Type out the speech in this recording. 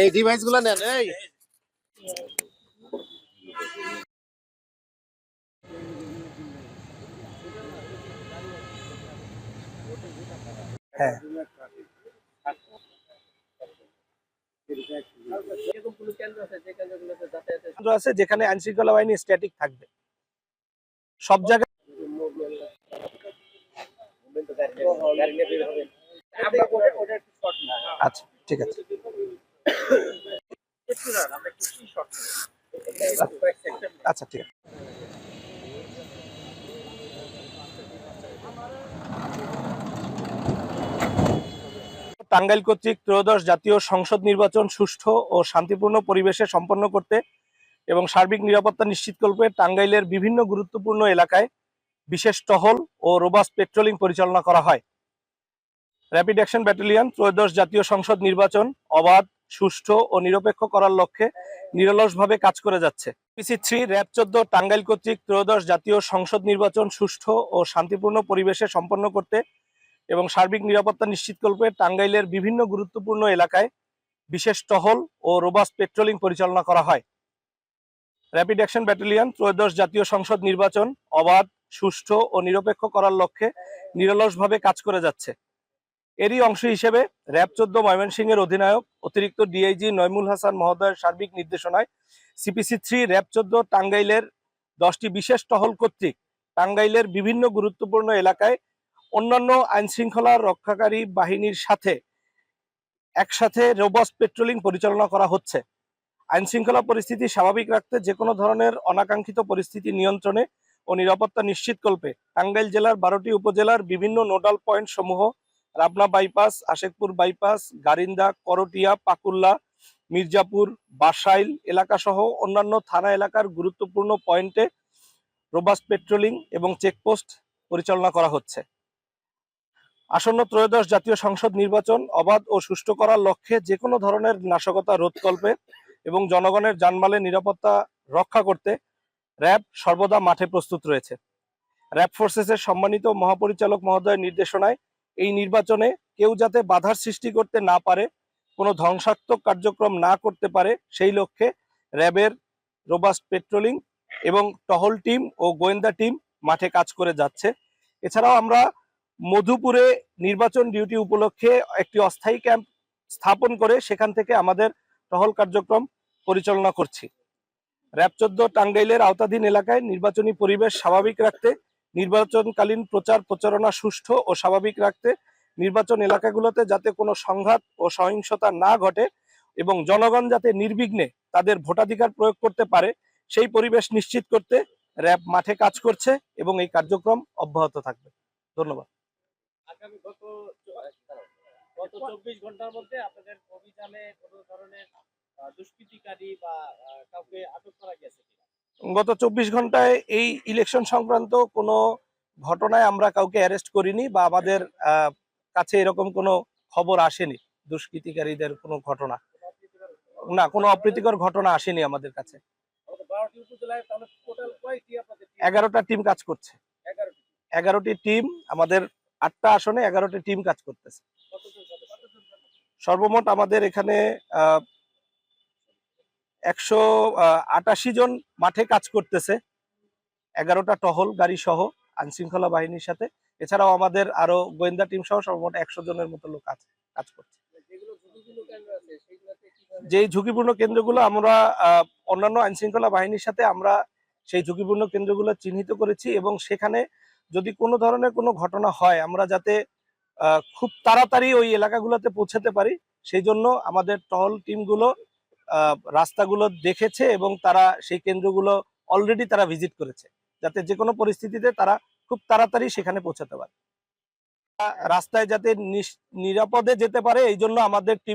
এই ডিভাইসগুলো নেন, এই। হ্যাঁ। কেন্দ্র আছে যেখানে আইন শৃঙ্খলা বাহিনী স্ট্যাটিক থাকবে। সব জায়গায় আচ্ছা ঠিক আছে। আচ্ছা ঠিক আছে। টাঙ্গাইল কর্তৃক ত্রয়োদশ জাতীয় সংসদ নির্বাচন সুষ্ঠু ও শান্তিপূর্ণ পরিবেশে সম্পন্ন করতে এবং সার্বিক নিরাপত্তা নিশ্চিতকল্পে টাঙ্গাইলের বিভিন্ন গুরুত্বপূর্ণ এলাকায় বিশেষ টহল ও রোবাস পেট্রোলিং পরিচালনা করা হয়। র্যাপিড অ্যাকশন ব্যাটালিয়ন ত্রয়োদশ জাতীয় সংসদ নির্বাচন, অবাধ, সুষ্ঠু ও নিরপেক্ষ করার লক্ষ্যে নিরলসভাবে কাজ করে যাচ্ছে। পিসি থ্রি র্যাব চোদ্দ, টাঙ্গাইল কর্তৃক ত্রয়োদশ জাতীয় সংসদ নির্বাচন সুষ্ঠু ও শান্তিপূর্ণ পরিবেশে সম্পন্ন করতে এবং সার্বিক নিরাপত্তা নিশ্চিত নিশ্চিতকল্পে টাঙ্গাইলের বিভিন্ন গুরুত্বপূর্ণ এলাকায় বিশেষ টহল ও রোবাস পেট্রোলিং পরিচালনা করা হয়। র্যাপিড অ্যাকশন ব্যাটালিয়ন ত্রয়োদশ জাতীয় সংসদ নির্বাচন, অবাধ, সুষ্ঠু ও নিরপেক্ষ করার লক্ষ্যে নিরলসভাবে কাজ করে যাচ্ছে। এরই অংশ হিসেবে র্যাব চোদ্দ ময়মনসিংহ এর অধিনায়ক, অতিরিক্ত ডিআইজি নয়মুল হাসান মহোদয়ের সার্বিক নির্দেশনায় সিপিসি থ্রি র্যাব চোদ্দ, টাঙ্গাইলের দশটি বিশেষ টহল কর্তৃক টাঙ্গাইলের বিভিন্ন গুরুত্বপূর্ণ এলাকায় অন্যান্য আইন শৃঙ্খলা রক্ষাকারী বাহিনীর সাথে একসাথে রোবস পেট্রোলিং পরিচালনা করা হচ্ছে। আইন শৃঙ্খলা পরিস্থিতি স্বাভাবিক রাখতে যে কোনো ধরনের অনাকাঙ্ক্ষিত পরিস্থিতি নিয়ন্ত্রণে ও নিরাপত্তা নিশ্চিতকল্পে টাঙ্গাইল জেলার বারোটি উপজেলার বিভিন্ন নোডাল পয়েন্ট সমূহ রাবনা বাইপাস, আশেকপুর বাইপাস, গারিন্দা, করটিয়া, পাকুল্লা, মির্জাপুর, বাসাইল এলাকা সহ অন্যান্য থানা এলাকার গুরুত্বপূর্ণ পয়েন্টে রোবাস পেট্রোলিং এবং চেকপোস্ট পরিচালনা করা হচ্ছে। আসন্ন ত্রয়োদশ জাতীয় সংসদ নির্বাচন অবাধ ও সুষ্ঠু করার লক্ষ্যে যে কোনো ধরনের নাশকতা রোধকল্পে এবং জনগণের জানমালের নিরাপত্তা রক্ষা করতে র্যাব সর্বদা মাঠে প্রস্তুত রয়েছে। র্যাব ফোর্সেসের সম্মানিত মহাপরিচালক মহোদয়ের নির্দেশনায় এই নির্বাচনে কেউ যাতে বাধার সৃষ্টি করতে না পারে, কোনো ধ্বংসাত্মক কার্যক্রম না করতে পারে, সেই লক্ষ্যে র্যাবের রোবাস্ট পেট্রোলিং এবং টহল টিম ও গোয়েন্দা টিম মাঠে কাজ করে যাচ্ছে। এছাড়াও আমরা মধুপুরে নির্বাচন ডিউটি উপলক্ষে একটি অস্থায়ী ক্যাম্প স্থাপন করে সেখান থেকে আমাদের টহল কার্যক্রম পরিচালনা করছি। র্যাব চোদ্দ টাঙ্গাইলের আওতাধীন এলাকায় নির্বাচনী পরিবেশ স্বাভাবিক রাখতে নির্বাচনকালীন প্রচার প্রচারণা সুষ্ঠু ও স্বাভাবিক রাখতে নির্বাচন এলাকাগুলোতে যাতে কোনো সংঘাত ও সহিংসতা না ঘটে এবং জনগণ যাতে নির্বিঘ্নে তাদের ভোটাধিকার প্রয়োগ করতে পারে, সেই পরিবেশ নিশ্চিত করতে র্যাব মাঠে কাজ করছে এবং এই কার্যক্রম অব্যাহত থাকবে। ধন্যবাদ। আগামী গত চব্বিশ ঘণ্টার মধ্যে আপনাদের অভিযানে কোনো ধরনের দুষ্কৃতিকারী বা কাউকে আটক করা গেছে গত চব্বিশ ঘন্টায় এই ইলেকশন সংক্রান্ত কোনো ঘটনায় আমরা কাউকে অ্যারেস্ট করিনি বা আমাদের কাছে এরকম কোনো খবর আসেনি দুষ্কৃতিকারীদের কোনো ঘটনা। না কোনো অপ্রীতিকর ঘটনা আসেনি আমাদের কাছে? এগারোটা টিম কাজ করছে। এগারোটি টিম আমাদের আটটা আসনে এগারোটি টিম কাজ করতেছে। সর্বমোট আমাদের এখানে আহ, একশো আটাশি জন মাঠে কাজ করতেছে। এগারোটা টহল গাড়ি সহ আইন শৃঙ্খলা বাহিনীর সাথে। এছাড়াও আমাদের আরও গোয়েন্দা টিম সহ সর্বমোট একশো জনের মতো লোক আছে, কাজ করছে। যেগুলো ঝুঁকিপূর্ণ কেন্দ্রগুলো আমরা অন্যান্য আইন শৃঙ্খলা বাহিনীর সাথে আমরা সেই ঝুঁকিপূর্ণ কেন্দ্রগুলো চিহ্নিত করেছি এবং সেখানে যদি কোনো ধরনের কোনো ঘটনা হয়, আমরা যাতে খুব তাড়াতাড়ি ওই এলাকাগুলোতে পৌঁছাতে পারি, সেই জন্য আমাদের টহল টিমগুলো রাস্তাগুলো দেখেছে এবং তারা সেই কেন্দ্রগুলো অলরেডি তারা ভিজিট করেছে। যাতে যে কোনো পরিস্থিতিতে তারা খুব তাড়াতাড়ি সেখানে পৌঁছাতে পারে। রাস্তায় যাতে নিরাপদে যেতে পারে এই জন্য আমাদের টিম